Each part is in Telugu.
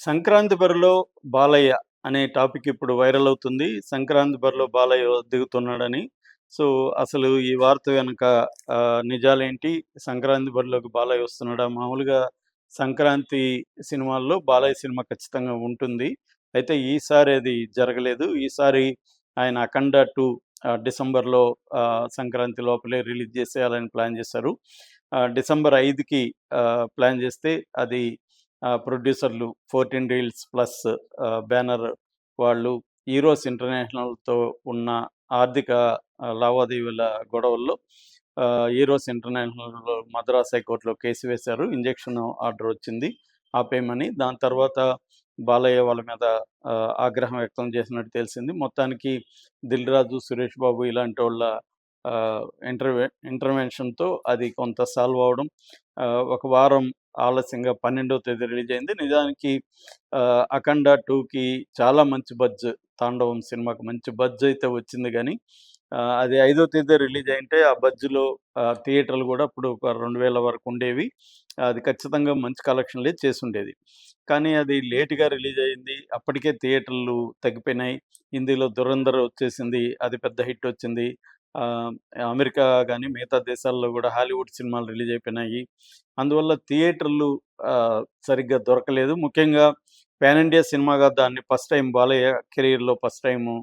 సంక్రాంతి బరిలో బాలయ్య అనే టాపిక్ ఇప్పుడు వైరల్ అవుతుంది. సంక్రాంతి బరిలో బాలయ్య దిగుతున్నాడని. సో, అసలు ఈ వార్త వెనుక నిజాలేంటి? సంక్రాంతి బరిలోకి బాలయ్య వస్తున్నాడా? మామూలుగా సంక్రాంతి సినిమాల్లో బాలయ్య సినిమా ఖచ్చితంగా ఉంటుంది. అయితే ఈసారి అది జరగలేదు. ఈసారి ఆయన 'అఖండ టూ డిసెంబర్‌లో సంక్రాంతి లోపలే రిలీజ్ చేసేయాలని ప్లాన్ చేశారు. డిసెంబర్ ఐదుకి ప్లాన్ చేస్తే అది ప్రొడ్యూసర్లు 14 రీల్స్ ప్లస్ బ్యానర్ వాళ్ళు హీరోస్ ఇంటర్నేషనల్‌తో ఉన్న ఆర్థిక లావాదేవీల గొడవల్లో ఈరోస్ హీరోస్ మద్రాస్ హైకోర్టులో కేసు వేశారు. ఇంజెక్షన్ ఆర్డర్ వచ్చింది ఆపేయమని. దాని తర్వాత బాలయ్య వాళ్ళ మీద ఆగ్రహం వ్యక్తం చేసినట్టు తెలిసింది. మొత్తానికి 'దిల్ రాజు', 'సురేష్ బాబు' ఇలాంటి వాళ్ళ ఇంటర్వె ఇంటర్వెన్షన్‌తో అది కొంత సాల్వ్ అవ్వడం. ఒక వారం ఆలస్యంగా 12వ తేదీ రిలీజ్ అయింది. నిజానికి 'అఖండ టూకి చాలా మంచి బజ్ 'తాండవం' సినిమాకి మంచి బజ్ అయితే వచ్చింది కానీ అది ఐదో తేదీ రిలీజ్ అయింటే ఆ బజ్‌లో థియేటర్లు కూడా అప్పుడు ఒక 2000 వరకు ఉండేవి. అది ఖచ్చితంగా మంచి కలెక్షన్‌లే చేసుండేది. కానీ అది లేటుగా రిలీజ్ అయింది. అప్పటికే థియేటర్లు తగ్గిపోయినాయి. హిందీలో 'ధురంధర్' వచ్చేసింది. అది పెద్ద హిట్ వచ్చింది. అమెరికా కానీ మిగతా దేశాల్లో కూడా హాలీవుడ్ సినిమాలు రిలీజ్ అయిపోయినాయి. అందువల్ల థియేటర్లు సరిగ్గా దొరకలేదు. ముఖ్యంగా పాన్ ఇండియా సినిమాగా దాన్ని ఫస్ట్ టైం బాలయ్య కెరియర్‌లో ఫస్ట్ టైము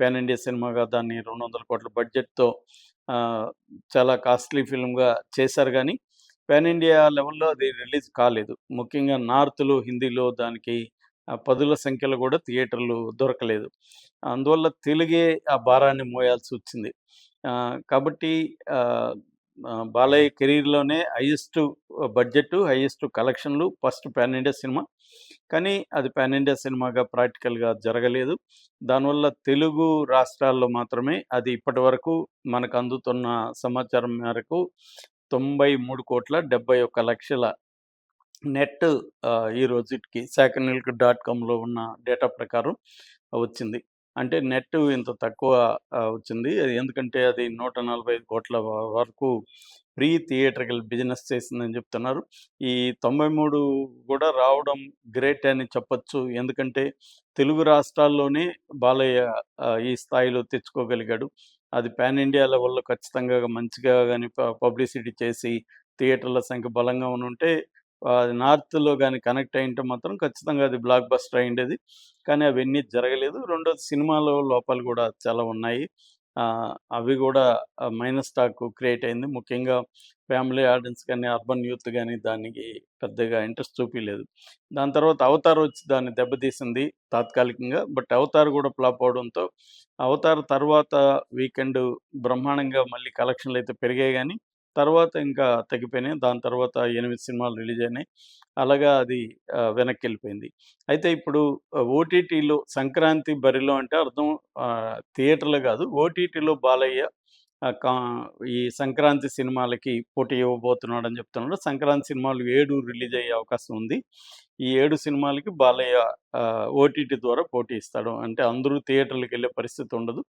పాన్ ఇండియా సినిమాగా దాన్ని 200 కోట్ల బడ్జెట్‌తో చాలా కాస్ట్‌లీ ఫిల్మ్‌గా చేశారు కానీ పాన్ ఇండియా లెవెల్‌లో అది రిలీజ్ కాలేదు. ముఖ్యంగా నార్త్‌లో, హిందీలో దానికి పదుల సంఖ్యలో కూడా థియేటర్లు దొరకలేదు. అందువల్ల తెలుగే ఆ భారాన్ని మోయాల్సి వచ్చింది కాబట్టి బాలయ్య కెరీర్‌లోనే హైయెస్ట్ బడ్జెట్, హైయెస్ట్ కలెక్షన్‌లు ఫస్ట్ పాన్ ఇండియా సినిమా. కానీ అది పాన్ ఇండియా సినిమాగా ప్రాక్టికల్‌గా జరగలేదు. దానివల్ల తెలుగు రాష్ట్రాల్లో మాత్రమే అది ఇప్పటివరకు మనకు అందుతున్న సమాచారం మేరకు 93,71,00,000 నెట్ ఈ రోజుకి సాకన్యూల్క్ డాట్ కామ్‌లో ఉన్న డేటా ప్రకారం వచ్చింది. అంటే నెట్ ఇంత తక్కువ వచ్చింది వచ్చింది. అది ఎందుకంటే అది 145,00,00,000 వ వరకు ప్రీ థియేటర్కల్ బిజినెస్ చేసిందని చెప్తున్నారు. ఈ తొంభై మూడు కూడా రావడం గ్రేట్ అని చెప్పొచ్చు. ఎందుకంటే తెలుగు రాష్ట్రాల్లోనే బాలయ్య ఈ స్థాయిలో తెచ్చుకోగలిగాడు. అది పాన్ ఇండియా లెవెల్‌లో ఖచ్చితంగా మంచిగా కానీ ప పబ్లిసిటీ చేసి థియేటర్ల సంఖ్య బలంగా ఉంటే నార్త్‌లో కానీ కనెక్ట్ అయ్యుంటే మాత్రం ఖచ్చితంగా అది బ్లాక్ బస్టర్ అయ్యేది కానీ అవన్నీ జరగలేదు. రెండోది సినిమాలో లోపాలు కూడా చాలా ఉన్నాయి. అవి కూడా మైనస్ టాక్ క్రియేట్ అయింది. ముఖ్యంగా ఫ్యామిలీ ఆడియన్స్ కానీ అర్బన్ యూత్ కానీ దానికి పెద్దగా ఇంట్రెస్ట్ చూపించలేదు దాని తర్వాత 'అవతార్' వచ్చి దాన్ని దెబ్బతీసింది తాత్కాలికంగా. బట్ 'అవతార్' కూడా ఫ్లాప్ అవడంతో 'అవతార్' తర్వాత వీకెండ్ బ్రహ్మాండంగా మళ్ళీ కలెక్షన్లు అయితే పెరిగాయి కానీ తర్వాత ఇంకా తగ్గిపోయినాయి. దాని తర్వాత ఎనిమిది సినిమాలు రిలీజ్ అయినాయి. అలాగా అది వెనక్కి వెళ్ళిపోయింది అయితే ఇప్పుడు ఓటీటీలో సంక్రాంతి బరిలో అంటే అర్థం థియేటర్లు కాదు ఓటీటీలో బాలయ్య ఈ సంక్రాంతి సినిమాలకి పోటీ ఇవ్వబోతున్నాడని చెప్తున్నాడు. సంక్రాంతి సినిమాలు ఏడు రిలీజ్ అయ్యే అవకాశం ఉంది. ఈ ఏడు సినిమాలకి బాలయ్య ఓటీటీ ద్వారా పోటీ ఇస్తాడు. అంటే అందరూ థియేటర్‌లకెళ్ళే పరిస్థితి ఉండదు.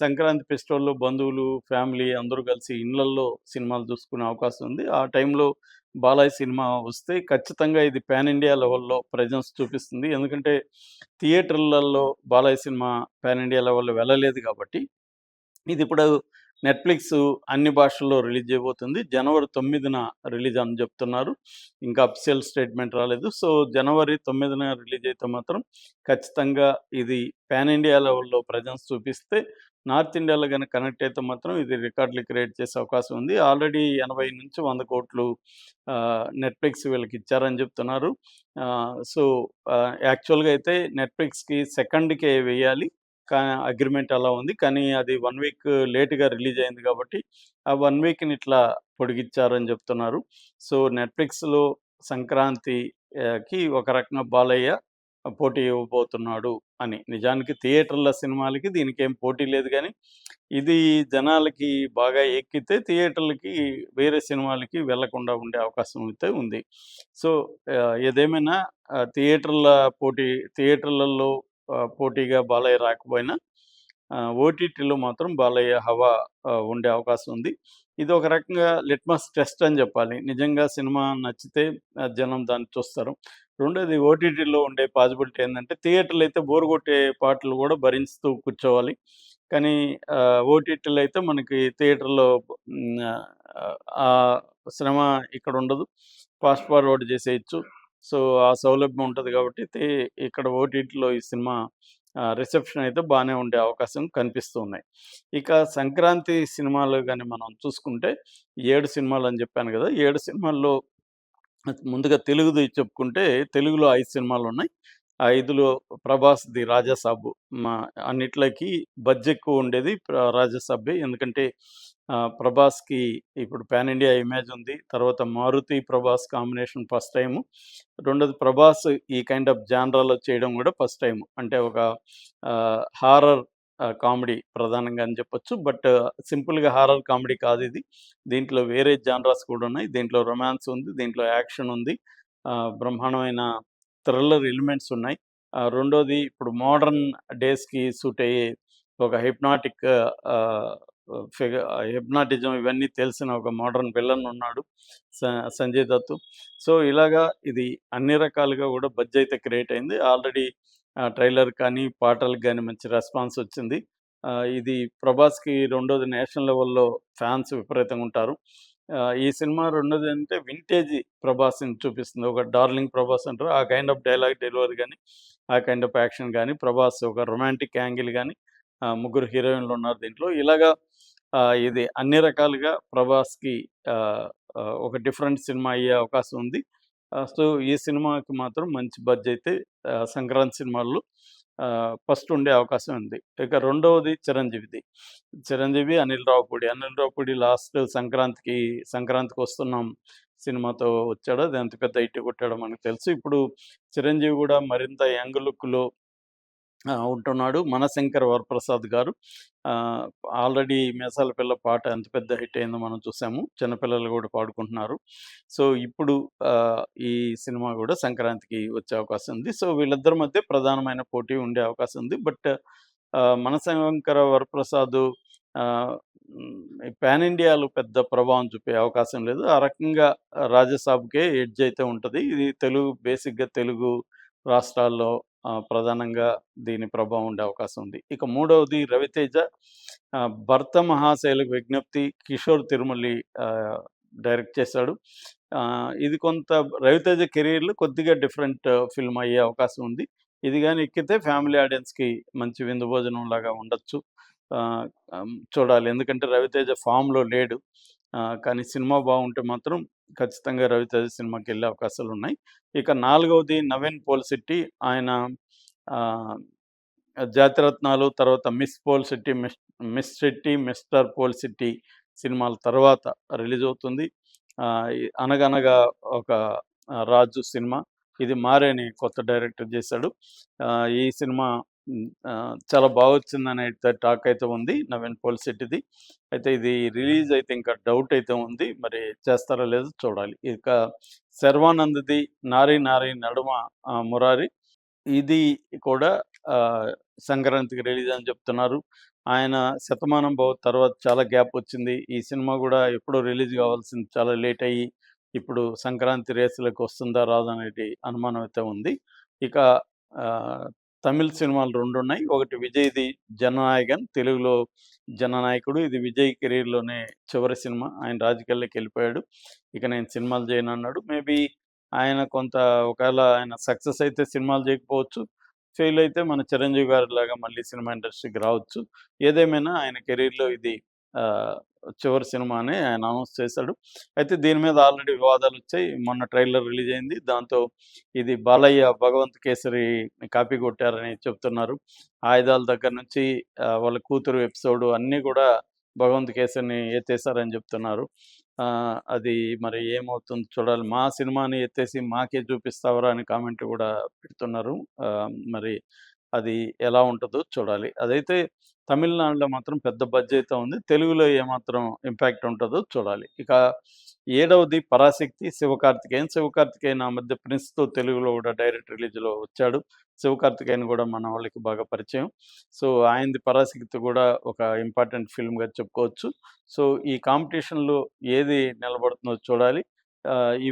సంక్రాంతి ఫెస్టివల్‌లో బంధువులు, ఫ్యామిలీ అందరూ కలిసి ఇండ్లల్లో సినిమాలు చూసుకునే అవకాశం ఉంది. ఆ టైంలో బాలయ్య సినిమా వస్తే ఖచ్చితంగా ఇది పాన్ ఇండియా లెవెల్‌లో ప్రెజెన్స్ చూపిస్తుంది. ఎందుకంటే థియేటర్‌లలో బాలయ్య సినిమా పాన్ ఇండియా లెవెల్‌లో వెళ్ళలేదు కాబట్టి, ఇది ఇప్పుడు నెట్‌ఫ్లిక్స్ అన్ని భాషల్లో రిలీజ్ చేయబోతుంది. జనవరి తొమ్మిదిన రిలీజ్ అని చెప్తున్నారు. ఇంకా అఫిషియల్ స్టేట్మెంట్ రాలేదు. సో, జనవరి తొమ్మిదిన రిలీజ్ అయితే మాత్రం ఖచ్చితంగా ఇది పాన్ ఇండియా లెవెల్‌లో ప్రజెన్స్ చూపిస్తే, నార్త్ ఇండియాలో కానీ కనెక్ట్ అయితే మాత్రం ఇది రికార్డులు క్రియేట్ చేసే అవకాశం ఉంది. ఆల్రెడీ ఎనభై నుంచి వంద కోట్లు నెట్‌ఫ్లిక్స్ వీళ్ళకి ఇచ్చారని చెప్తున్నారు. సో, యాక్చువల్‌గా అయితే నెట్‌ఫ్లిక్స్‌కి సెకండ్‌కే వెయ్యాలి. అగ్రిమెంట్ అలా ఉంది. కానీ అది వన్ వీక్ లేట్‌గా రిలీజ్ అయింది కాబట్టి, ఆ వన్ వీక్‌ని ఇట్లా పొడిగిచ్చారని చెప్తున్నారు. సో, నెట్‌ఫ్లిక్స్‌లో సంక్రాంతి కి ఒక రకంగా బాలయ్య పోటీ ఇవ్వబోతున్నాడు అని. నిజానికి థియేటర్ల సినిమాలకి దీనికేం పోటీ లేదు కానీ ఇది జనాలకి బాగా ఎక్కితే థియేటర్లకి వేరే సినిమాలకి వెళ్ళకుండా ఉండే అవకాశం అయితే ఉంది. సో, ఏదేమైనా థియేటర్ల పోటీ థియేటర్లలో పోటీగా బాలయ్య రాకపోయినా ఓటీటీలో మాత్రం బాలయ్య హవా ఉండే అవకాశం ఉంది. ఇది ఒక రకంగా లిట్మస్ టెస్ట్ అని చెప్పాలి. నిజంగా సినిమా నచ్చితే జనం దాన్ని చూస్తారు. రెండోది ఓటీటీలో ఉండే పాసిబిలిటీ ఏంటంటే థియేటర్లు అయితే బోర్ కొట్టే పాటలు కూడా భరిస్తూ కూర్చోవాలి. కానీ ఆహ్, ఓటీటీలో అయితే మనకి థియేటర్‌లో ఆ శ్రమ ఇక్కడ ఉండదు. ఫాస్ట్ ఫార్వర్డ్ చేసేయొచ్చు. సో, ఆ సౌలభ్యం ఉంటుంది కాబట్టి ఇక్కడ ఓటీటీలో ఈ సినిమా రిసెప్షన్ అయితే బాగానే ఉండే అవకాశం కనిపిస్తూ ఉన్నాయి. ఇక సంక్రాంతి సినిమాలు కానీ మనం చూసుకుంటే ఏడు సినిమాలు అని చెప్పాను కదా ఏడు సినిమాల్లో ముందుగా తెలుగుది చెప్పుకుంటే తెలుగులో ఐదు సినిమాలు ఉన్నాయి 5లో ప్రభాస్‌ది 'రాజాసాబు' మా అన్నిట్లకి బడ్జెట్ ఎక్కువ ఉండేది 'రాజాసాబే' ఎందుకంటే ప్రభాస్‌కి ఇప్పుడు పాన్ ఇండియా ఇమేజ్ ఉంది. తర్వాత Maruthi, Prabhas combination first time రెండోది ప్రభాస్ ఈ కైండ్ ఆఫ్ జానరాలో చేయడం కూడా ఫస్ట్ టైం అంటే ఒక హారర్ కామెడీ ప్రధానంగా అని చెప్పొచ్చు. బట్ సింపుల్‌గా హారర్ కామెడీ కాదు ఇది దీంట్లో వేరే జానరాస్ కూడా ఉన్నాయి. దీంట్లో రొమాన్స్ ఉంది. దీంట్లో యాక్షన్ ఉంది. బ్రహ్మాండమైన థ్రిల్లర్ ఎలిమెంట్స్ ఉన్నాయి. రెండోది ఇప్పుడు మోడర్న్ డేస్‌కి సూట్ అయ్యే ఒక హిప్నాటిక్ ఫిగర్ హిప్నాటిజం ఇవన్నీ తెలిసిన ఒక మోడర్న్ విలన్ ఉన్నాడు. స సంజయ్ దత్తు సో, ఇలాగా ఇది అన్ని రకాలుగా కూడా బజ్ అయితే క్రియేట్ అయింది. ఆల్రెడీ ట్రైలర్ కానీ, పాటలకు కానీ మంచి రెస్పాన్స్ వచ్చింది. ఇది ప్రభాస్‌కి రెండోది నేషనల్ లెవెల్‌లో ఫ్యాన్స్ విపరీతంగా ఉంటారు. ఈ సినిమా రెండోది అంటే వింటేజ్ ప్రభాస్‌ని చూపిస్తుంది. ఒక డార్లింగ్ ప్రభాస్ అంటారు. ఆ కైండ్ ఆఫ్ డైలాగ్ డెలివరీ కానీ ఆ కైండ్ ఆఫ్ యాక్షన్ కానీ ప్రభాస్ ఒక రొమాంటిక్ యాంగిల్ కానీ ముగ్గురు హీరోయిన్‌లు ఉన్నారు దీంట్లో. ఇలాగా ఇది అన్ని రకాలుగా ప్రభాస్‌కి ఒక డిఫరెంట్ సినిమా అయ్యే అవకాశం ఉంది. సో, ఈ సినిమాకి మాత్రం మంచి బడ్జెట్ అయితే సంక్రాంతి సినిమాల్లో ఫస్ట్ ఉండే అవకాశం ఉంది. ఇక రెండవది చిరంజీవిది. చిరంజీవి, అనిల్ రావుపూడి అనిల్ రావుపూడి లాస్ట్ సంక్రాంతికి సంక్రాంతికొస్తున్నాం సినిమాతో వచ్చాడు. అది ఎంత పెద్ద హిట్ కొట్టాడో మనకు తెలుసు. ఇప్పుడు చిరంజీవి కూడా మరింత యంగ్ లుక్‌లో ఉంటున్నాడు. మనశంకర్ వరప్రసాద్ గారు ఆల్రెడీ మేసాల పిల్ల' పాట ఎంత పెద్ద హిట్ అయిందో మనం చూసాము. చిన్నపిల్లలు కూడా పాడుకుంటున్నారు. సో, ఇప్పుడు ఈ సినిమా కూడా సంక్రాంతికి వచ్చే అవకాశం ఉంది. సో, వీళ్ళిద్దరి మధ్య ప్రధానమైన పోటీ ఉండే అవకాశం ఉంది. బట్ మనశంకర వరప్రసాద్ పాన్ ఇండియాలో పెద్ద ప్రభావం చూపే అవకాశం లేదు. ఆ రకంగా 'రాజాసాబ్‌కే' ఎడ్జ్ అయితే ఉంటుంది ఇది తెలుగు బేసిక్‌గా తెలుగు రాష్ట్రాల్లో ప్రధానంగా దీని ప్రభావం ఉండే అవకాశం ఉంది. ఇక మూడవది 'రవితేజ' 'భర్త మహాశైలకు విజ్ఞప్తి' కిషోర్ తిరుమలి డైరెక్ట్ చేశాడు. ఇది కొంత 'రవితేజ' కెరియర్‌లో కొద్దిగా డిఫరెంట్ ఫిల్మ్ అయ్యే అవకాశం ఉంది. ఇది కానీ ఎక్కితే ఫ్యామిలీ ఆడియన్స్‌కి మంచి విందు భోజనం లాగా ఉండొచ్చు. చూడాలి. ఎందుకంటే 'రవితేజ' ఫామ్‌లో లేడు. కానీ సినిమా బాగుంటే మాత్రం ఖచ్చితంగా 'రవితేజ' అవకాశాలు ఉన్నాయి ఇక నాలుగవది 'నవీన్ పోలిశెట్టి' ఆయన 'జాతిరత్నాలు' తర్వాత 'miss pol city miss 'miss city 'mister pol city సినిమాల తర్వాత రిలీజ్ అవుతుంది. 'అనగనగా ఒక రాజు' సినిమా. ఇది మారేని కొత్త డైరెక్టర్ చేశాడు. ఈ సినిమా చాలా బాగొచ్చింది అనే టాక్ అయితే ఉంది 'నవీన్ పోలిశెట్టిది'. అయితే ఇది రిలీజ్ అయితే ఇంకా డౌట్ అయితే ఉంది. మరి చేస్తారో లేదో చూడాలి. ఇక 'శర్వానంద్‌ది 'నారి నారి నడుమ మురారి' ఇది కూడా సంక్రాంతికి రిలీజ్ అని చెప్తున్నారు. ఆయన 'శతమానం భవ' తర్వాత చాలా గ్యాప్ వచ్చింది. ఈ సినిమా కూడా ఎప్పుడో రిలీజ్ కావాల్సింది చాలా లేట్ అయ్యి, ఇప్పుడు సంక్రాంతి రేసులకు వస్తుందా? రాదా? అనేది అనుమానం అయితే ఉంది. ఇక తమిళ సినిమాలు రెండు ఉన్నాయి. ఒకటి విజయ్‌ది 'జననాయకన్' తెలుగులో 'జననాయకుడు' ఇది విజయ్ కెరీర్లోనే చివరి సినిమా. ఆయన రాజకీయాల్లోకి వెళ్ళిపోయాడు ఇక నేను సినిమాలు చేయనన్నాడు. మేబీ ఆయన కొంత ఒకవేళ ఆయన సక్సెస్ అయితే సినిమాలు చేయకపోవచ్చు. ఫెయిల్ అయితే మన చిరంజీవి గారిలాగా మళ్ళీ సినిమా ఇండస్ట్రీకి రావచ్చు. ఏదేమైనా ఆయన కెరీర్లో ఇది చివరి సినిమా అని ఆయన అనౌన్స్ చేశాడు. అయితే దీని మీద ఆల్రెడీ వివాదాలు వచ్చాయి మొన్న ట్రైలర్ రిలీజ్ అయింది. దాంతో ఇది బాలయ్య 'భగవంత్ కేసరి' కాపీ కొట్టారని చెప్తున్నారు. ఆయుధాల దగ్గర నుంచి వాళ్ళ కూతురు ఎపిసోడ్ అన్నీ కూడా 'భగవంత్ కేసరిని' ఎత్తేసారని చెప్తున్నారు. అది మరి ఏమవుతుందో చూడాలి. మా సినిమాని ఎత్తేసి మాకే చూపిస్తావురా అని కామెంట్ కూడా పెడుతున్నారు. మరి అది ఎలా ఉంటుందో చూడాలి. అదైతే తమిళనాడులో మాత్రం పెద్ద బడ్జెట్ ఉంది. తెలుగులో ఏమాత్రం ఇంపాక్ట్ ఉంటుందో చూడాలి. ఇక ఏడవది 'పరాశక్తి' శివకార్తికేయన్. శివకార్తికేయన్ ఆ మధ్య 'ప్రిన్స్‌తో' తెలుగులో కూడా డైరెక్ట్ రిలీజ్‌లో వచ్చాడు. శివకార్తికేయన్ కూడా మన వాళ్ళకి బాగా పరిచయం. సో, ఆయనది 'పరాశక్తి' కూడా ఒక ఇంపార్టెంట్ ఫిల్మ్‌గా చెప్పుకోవచ్చు. సో, ఈ కాంపిటీషన్‌లో ఏది నిలబడుతుందో చూడాలి. ఈ